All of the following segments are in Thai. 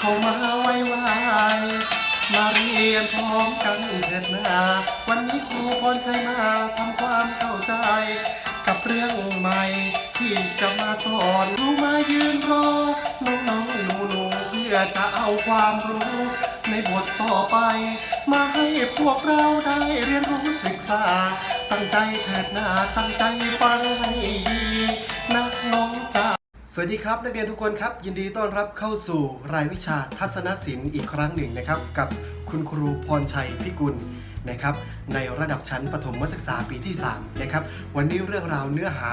เข้ามาไวไวมาเรียนพร้อมกันเถิดนาวันนี้ครูพรชัยมาทำความเข้าใจ กับเรื่องใหม่ที่จะมาสอนรู้มายืนรอ น้องๆหนูๆเพื่อจะเอาความรู้ ในบทต่อไป มาให้พวกเราได้เรียนรู้ศึกษา ตั้งใจเถิดนาตั้งใจฟังให้ดีนะน้อง สวัสดีครับ นักเรียนทุกคนครับ ยินดีต้อนรับเข้าสู่รายวิชาทัศนศิลป์อีกครั้งหนึ่งนะครับ กับคุณครูพรชัยพิกุลนะครับ ในระดับชั้นประถมศึกษาปีที่3นะครับวันนี้เรื่องราวเนื้อหา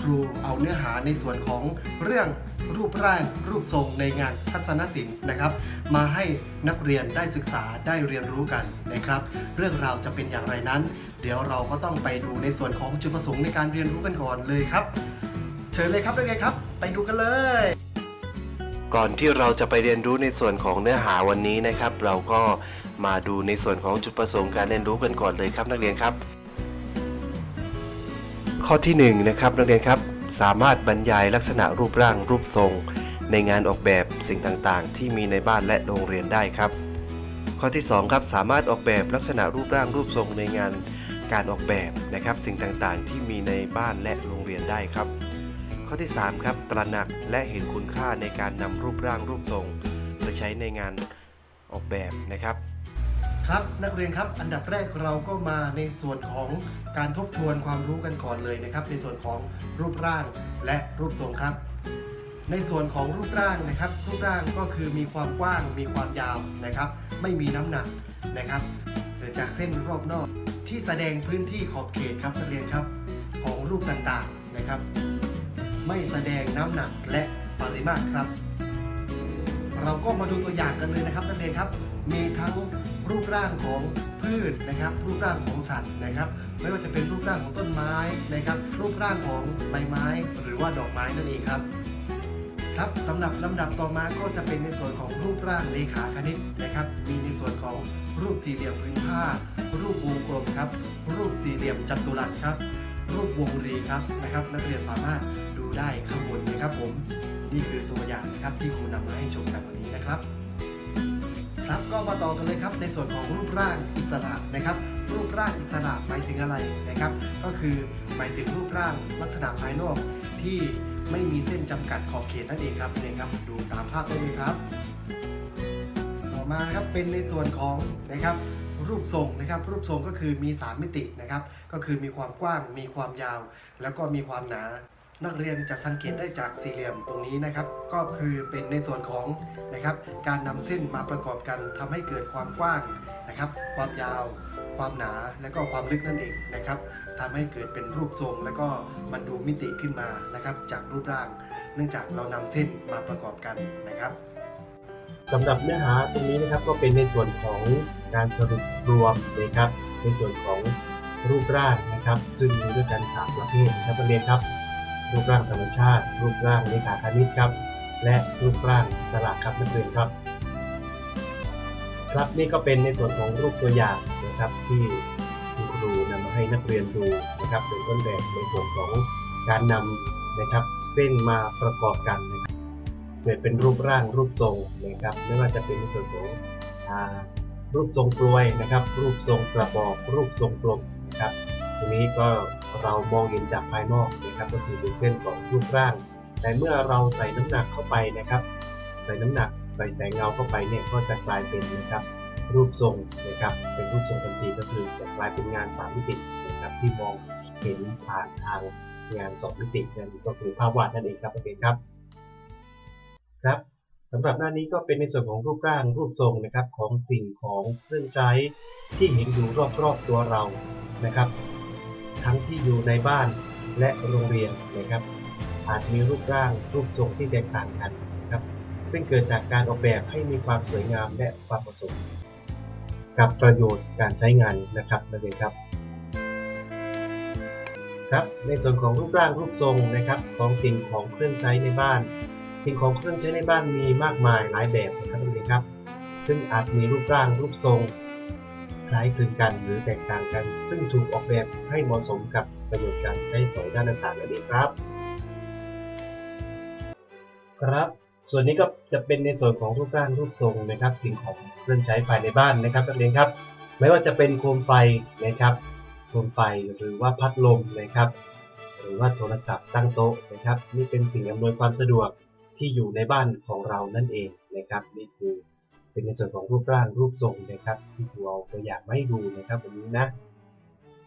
ครูเอาเนื้อหาในส่วนของเรื่องรูปร่างรูปทรงในงานทัศนศิลป์นะครับ มาให้นักเรียนได้ศึกษาได้เรียนรู้กันนะครับ เรื่องราวจะเป็นอย่างไรนั้น เดี๋ยวเราก็ต้องไปดูในส่วนของจุดประสงค์ในการเรียนรู้กันก่อนเลยครับ เชิญเลยครับนักเรียนครับ ไปดูกันเลย ก่อนที่เราจะไปเรียนรู้ในส่วนของเนื้อหาวันนี้นะครับ เราก็มาดูในส่วนของจุดประสงค์การเรียนรู้กันก่อนเลยครับนักเรียนครับ ข้อที่1นงนะครับนักเรียนครับสามารถบรรยายลักษณะรูปร่างรูปทรง ในงานออกแบบสิ่งต่างๆ ที่มีในบ้านและโรงเรียนได้ครับ ข้อที่2ครับสามารถออกแบบลักษณะรูปร่างรูปทรงในงานการออกแบบนะครับ สิ่งต่างๆ ที่มีในบ้านและโรงเรียนได้ครับ ข้อที่ 3 ครับ ตระหนักและเห็นคุณค่าในการนำรูปร่างรูปทรงไปใช้ในงานออกแบบนะครับ ครับนักเรียนครับอันดับแรกเราก็มาในส่วนของการทบทวนความรู้กันก่อนเลยนะครับ ในส่วนของรูปร่างและรูปทรงครับในส่วนของรูปร่างนะครับ รูปร่างก็คือมีความกว้างมีความยาวนะครับ ไม่มีน้ำหนักนะครับเกิดจากเส้นรอบนอก ที่แสดงพื้นที่ขอบเขตครับนักเรียนครับ ของรูปต่างๆนะครับ ไม่แสดงน้ำหนักและปริมาตรครับ เราก็มาดูตัวอย่างกันเลยนะครับนักเรียนครับ มีทั้งรูปร่างของพืชนะครับ รูปร่างของสัตว์นะครับ ไม่ว่าจะเป็นรูปร่างของต้นไม้นะครับ รูปร่างของใบไม้ หรือว่าดอกไม้นั่นเองครับครับสำหรับลำดับต่อมาก็จะเป็นในส่วนของรูปร่างเลขาคณิตนะครับ มีในส่วนของรูปสี่เหลี่ยมพื้นผ้า รูปวงกลมครับ รูปสี่เหลี่ยมจัตุรัสครับ รูปวงรีครับนะครับ นักเรียนสามารถ ได้ข้างบนนะครับผมนี่คือตัวอย่างนะครับที่ครูนำมาให้ชมกันวันนี้นะครับ ครับก็มาต่อกันเลยครับ ในส่วนของรูปร่างอิสระนะครับ รูปร่างอิสระหมายถึงอะไรนะครับ ก็คือหมายถึงรูปร่างลักษณะภายนอกที่ไม่มีเส้นจำกัดขอบเขตนั่นเองครับนี่ครับดูตามภาพได้เลยครับ ต่อมานะครับเป็นในส่วนของนะครับรูปทรงนะครับ รูปทรงก็คือมี 3 มิตินะครับ ก็คือมีความกว้าง มีความยาว แล้วก็มีความหนา นักเรียนจะสังเกตได้จากสี่เหลี่ยมตรงนี้นะครับ ก็คือเป็นในส่วนของนะครับ การนำเส้นมาประกอบกันทำให้เกิดความกว้างนะครับ ความยาว ความหนาและก็ความลึกนั่นเองนะครับทำให้เกิดเป็นรูปทรง แล้วก็มันดูมิติขึ้นมานะครับ จากรูปร่าง เนื่องจากเรานำเส้นมาประกอบกันนะครับสำหรับเนื้อหาตรงนี้นะครับก็เป็นในส่วนของการสรุปรวมนะครับในส่วนของรูปร่างนะครับ ซึ่งมีด้วยกัน3ประเภทนะครับนักเรียนครับ รูปร่างธรรมชาติ รูปร่างเลขาคณิตครับ และรูปร่างอิสระครับนักเรียนครับ ครับนี่ก็เป็นในส่วนของรูปตัวอย่างนะครับที่คุณครูนำมาให้นักเรียนดูนะครับเป็นต้นแบบในส่วนของการนำนะครับเส้นมาประกอบกันนะครับเกิดเป็นรูปร่างรูปทรงนะครับไม่ว่าจะเป็นในส่วนของรูปทรงกลวยนะครับ รูปทรงกระบอกรูปทรงกลมนะครับทีนี้ก็ เรามองเห็นจากภายนอกนะครับก็คือเป็นเส้นของรูปร่าง แต่เมื่อเราใส่น้ำหนักเข้าไปนะครับ ใส่น้ำหนักใส่แสงเงาเข้าไปเนี่ยก็จะกลายเป็นนะครับรูปทรงนะครับเป็นรูปทรงสันติก็คือจะกลายเป็นงานสามมิตินะครับที่มองเห็นผ่านทางงานสองมิตินั่นก็คือภาพวาดนั่นเองครับเรียนครับครับสำหรับหน้านี้ก็เป็นในส่วนของรูปร่างรูปทรงนะครับของสิ่งของเครื่องใช้ที่เห็นอยู่รอบๆตัวเรานะครับ ทั้งที่อยู่ในบ้านและโรงเรียนนะครับ อาจมีรูปร่างรูปทรงที่แตกต่างกันครับ ซึ่งเกิดจากการออกแบบให้มีความสวยงามและความผสมกับประโยชน์การใช้งานนะครับนักเรียนครับครับในส่วนของรูปร่างรูปทรงนะครับของสิ่งของเครื่องใช้ในบ้าน สิ่งของเครื่องใช้ในบ้านมีมากมายหลายแบบนะครับนักเรียนครับ ซึ่งอาจมีรูปร่างรูปทรง ล้ายคลึงกันหรือแตกต่างกัน ซึ่งถูกออกแบบให้เหมาะสมกับประโยชน์การใช้สอยด้านต่างๆนั่นเองครับ ครับ ส่วนนี้ก็จะเป็นในส่วนของรูปร่างรูปทรงนะครับ สิ่งของเครื่องใช้ภายในบ้านนะครับนักเรียนครับ ไม่ว่าจะเป็นโคมไฟนะครับโคมไฟหรือว่าพัดลมนะครับ หรือว่าโทรศัพท์ตั้งโต๊ะนะครับ นี่เป็นสิ่งอำนวยความสะดวกที่อยู่ในบ้านของเรานั่นเองนะครับ นี่คือ เป็นในส่วนของรูปร่างรูปทรงนะครับ ที่ครูเอาตัวอย่างมาให้ดูนะครับวันนี้นะ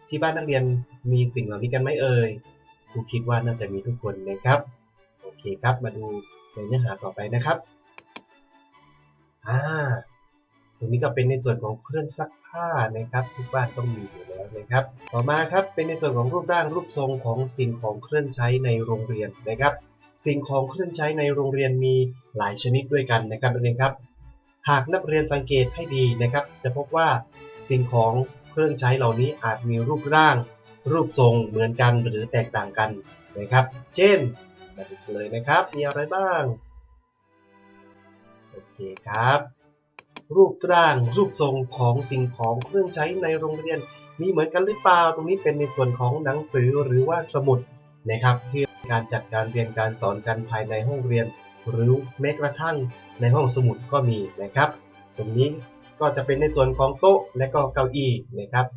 ที่บ้านนักเรียนมีสิ่งเหล่านี้กันไหมเอ่ยครูคิดว่าน่าจะมีทุกคนนะครับ โอเคครับมาดูในเนื้อหาต่อไปนะครับอ่าตรงนี้ก็เป็นในส่วนของเครื่องซักผ้านะครับ ทุกบ้านต้องมีอยู่แล้วนะครับ ต่อมาครับเป็นในส่วนของรูปร่างรูปทรงของสิ่งของเครื่องใช้ในโรงเรียนนะครับ สิ่งของเครื่องใช้ในโรงเรียนมีหลายชนิดด้วยกันนะครับนักเรียนครับ หากนักเรียนสังเกตให้ดีนะครับ จะพบว่าสิ่งของเครื่องใช้เหล่านี้อาจมีรูปร่าง รูปทรงเหมือนกันหรือแตกต่างกันนะครับ เช่นมาดูกันเลยนะครับ มีอะไรบ้าง โอเคครับ รูปร่างรูปทรงของสิ่งของเครื่องใช้ในโรงเรียน มีเหมือนกันหรือเปล่า ตรงนี้เป็นในส่วนของหนังสือหรือว่าสมุดนะครับที่การจัดการเรียนการสอนกันภายในห้องเรียน หรือแม้กระทั่งในห้องสมุดก็มีนะครับ ตรงนี้ก็จะเป็นในส่วนของโต๊ะและก็เก้าอี้นะครับ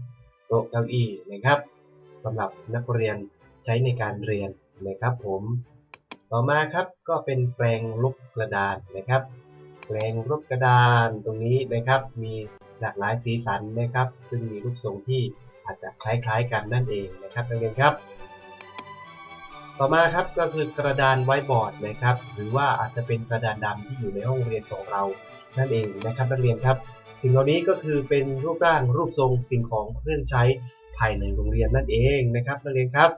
โต๊ะเก้าอี้นะครับสำหรับนักเรียนใช้ในการเรียนนะครับผมต่อมาครับก็เป็นแปรงลบกระดานนะครับ แปรงลบกระดานตรงนี้นะครับมีหลากหลายสีสันนะครับ ซึ่งมีรูปทรงที่อาจจะคล้ายๆกันนั่นเองนะครับนักเรียนครับ ต่อมาครับก็คือกระดานไว้บอร์ดนะครับ หรือว่าอาจจะเป็นกระดานดำที่อยู่ในห้องเรียนของเรานั่นเองนะครับนักเรียนครับ สิ่งเหล่านี้ก็คือเป็นรูปร่างรูปทรงสิ่งของเครื่องใช้ภายในโรงเรียนนั่นเองนะครับนักเรียนครับ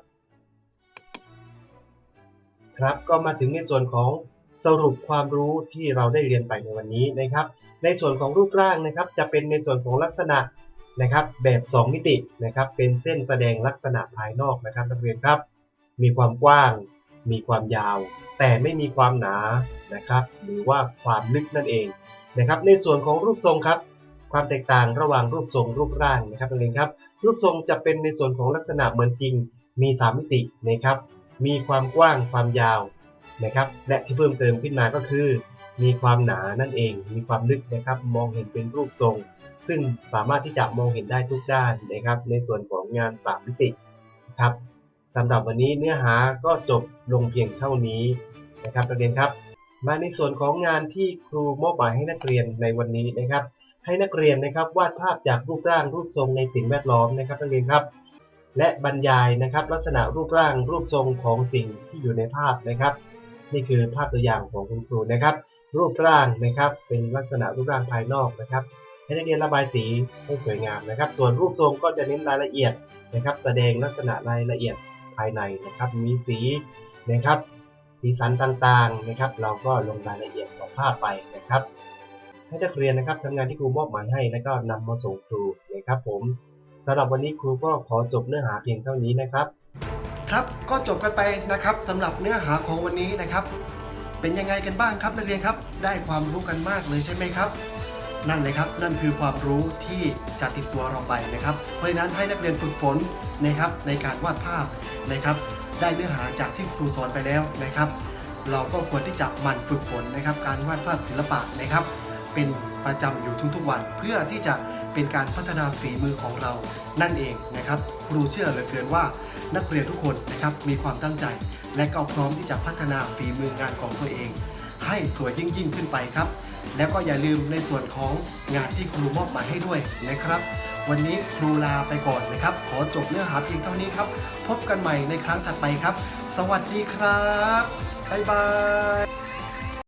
ครับก็มาถึงในส่วนของสรุปความรู้ที่เราได้เรียนไปในวันนี้นะครับ ในส่วนของรูปร่างนะครับ จะเป็นในส่วนของลักษณะนะครับ แบบ 2 มิตินะครับ เป็นเส้นแสดงลักษณะภายนอกนะครับนักเรียนครับ มีความกว้าง มีความยาว แต่ไม่มีความหนานะครับ หรือว่าความลึกนั่นเองนะครับ ในส่วนของรูปทรงครับ ความแตกต่างระหว่างรูปทรงรูปร่างนะครับนักเรียนครับ รูปทรงจะเป็นในส่วนของลักษณะเหมือนจริง มี 3 มิตินะครับ มีความกว้างความยาวนะครับ และที่เพิ่มเติมขึ้นมาก็คือ มีความหนานั่นเอง มีความลึกนะครับ มองเห็นเป็นรูปทรง ซึ่งสามารถที่จะมองเห็นได้ทุกด้านนะครับ ในส่วนของงาน 3 มิติครับ สำหรับวันนี้เนื้อหาก็จบลงเพียงเท่านี้นะครับนักเรียนครับ มาในส่วนของงานที่ครูมอบหมายให้นักเรียนในวันนี้นะครับ ให้นักเรียนนะครับวาดภาพจากรูปร่างรูปทรงในสิ่งแวดล้อมนะครับนักเรียนครับ และบรรยายนะครับ ลักษณะรูปร่างรูปทรงของสิ่งที่อยู่ในภาพนะครับ นี่คือภาพตัวอย่างของคุณครูนะครับ รูปร่างนะครับเป็นลักษณะรูปร่างภายนอกนะครับให้นักเรียนระบายสีให้สวยงามนะครับ ส่วนรูปทรงก็จะเน้นรายละเอียดนะครับ แสดงลักษณะรายละเอียด ภายในนะครับ มีสีนะครับ สีสันต่างๆนะครับ เราก็ลงรายละเอียดของภาพไปนะครับ ให้นักเรียนนะครับทำงานที่ครูมอบหมายให้แล้วก็นำมาส่งครูนะครับ ผมสำหรับวันนี้ครูก็ขอจบเนื้อหาเพียงเท่านี้นะครับ ครับก็จบกันไปนะครับสำหรับเนื้อหาของวันนี้นะครับ เป็นยังไงกันบ้างครับนักเรียนครับ ได้ความรู้กันมากเลยใช่ไหมครับ นั่นเลยครับ นั่นคือความรู้ที่จะติดตัวเราไปนะครับ เพราะฉะนั้นให้นักเรียนฝึกฝนนะครับในการวาดภาพนะครับ ได้เนื้อหาจากที่ครูสอนไปแล้วนะครับ เราก็ควรที่จะหมั่นฝึกฝนนะครับ การวาดภาพศิลปะนะครับ เป็นประจำอยู่ทุกๆวัน เพื่อที่จะเป็นการพัฒนาฝีมือของเรานั่นเองนะครับ ครูเชื่อเหลือเกินว่านักเรียนทุกคนนะครับมีความตั้งใจ และก็พร้อมที่จะพัฒนาฝีมืองานของตัวเอง ให้สวยยิ่งยิ่งขึ้นไปครับ แล้วก็อย่าลืมในส่วนของงานที่ครูมอบหมายให้ด้วยนะครับ วันนี้ครูลาไปก่อนนะครับ ขอจบเนื้อหาเพียงเท่านี้ครับ พบกันใหม่ในครั้งถัดไปครับ สวัสดีครับบ๊ายบาย